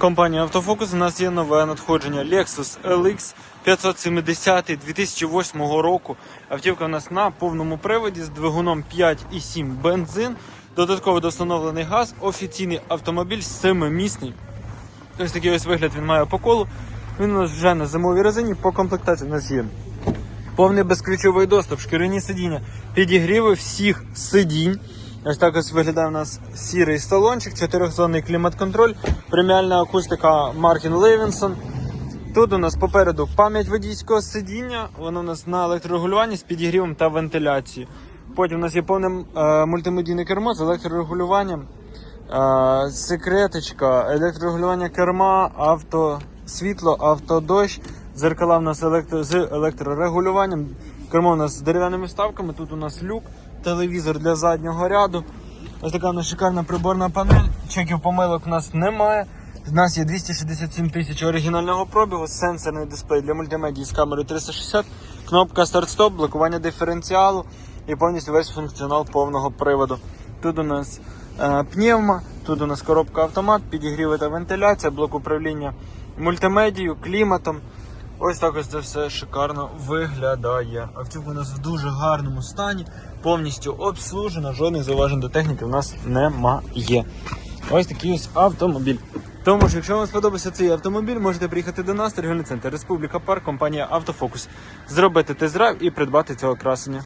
Компанія Автофокус. У нас є нове надходження Lexus LX 570 2008 року. Автівка у нас на повному приводі з двигуном 5,7 бензин. Додатково достановлений газ, офіційний автомобіль семимісний. Ось такий ось вигляд він має по колу. Він у нас вже на зимовій резині, по комплектації у нас є повний безключовий доступ, шкіряні сидіння, підігріви всіх сидінь. Ось так ось виглядає у нас сірий салончик, чотирьохзонний клімат-контроль, преміальна акустика Маркін Левінсон. Тут у нас попереду пам'ять водійського сидіння, воно у нас на електрорегулюванні з підігрівом та вентиляцією. Потім у нас є повне е, мультимедійне кермо з електрорегулюванням, е, секреточка, електрорегулювання керма, авто, світло, автодощ, зеркала у нас електро, з електрорегулюванням. Кермо у нас з дерев'яними вставками, тут у нас люк, телевізор для заднього ряду. Ось така у нас шикарна приборна панель. Чеків помилок у нас немає. У нас є 267 тисяч оригінального пробігу, сенсорний дисплей для мультимедії з камерою 360, кнопка старт-стоп, блокування диференціалу і повністю весь функціонал повного приводу. Тут у нас е, пневма, тут у нас коробка автомат, підігріви та вентиляція, блок управління мультимедією, кліматом. Ось так ось це все шикарно виглядає. Автівка у нас в дуже гарному стані, повністю обслужена, жодних зауважень до техніки у нас немає. Ось такий ось автомобіль. Тому що, якщо вам сподобався цей автомобіль, можете приїхати до нас, торгівельний центр Республіка Парк, компанія Автофокус, зробити тест-драйв і придбати цього красення.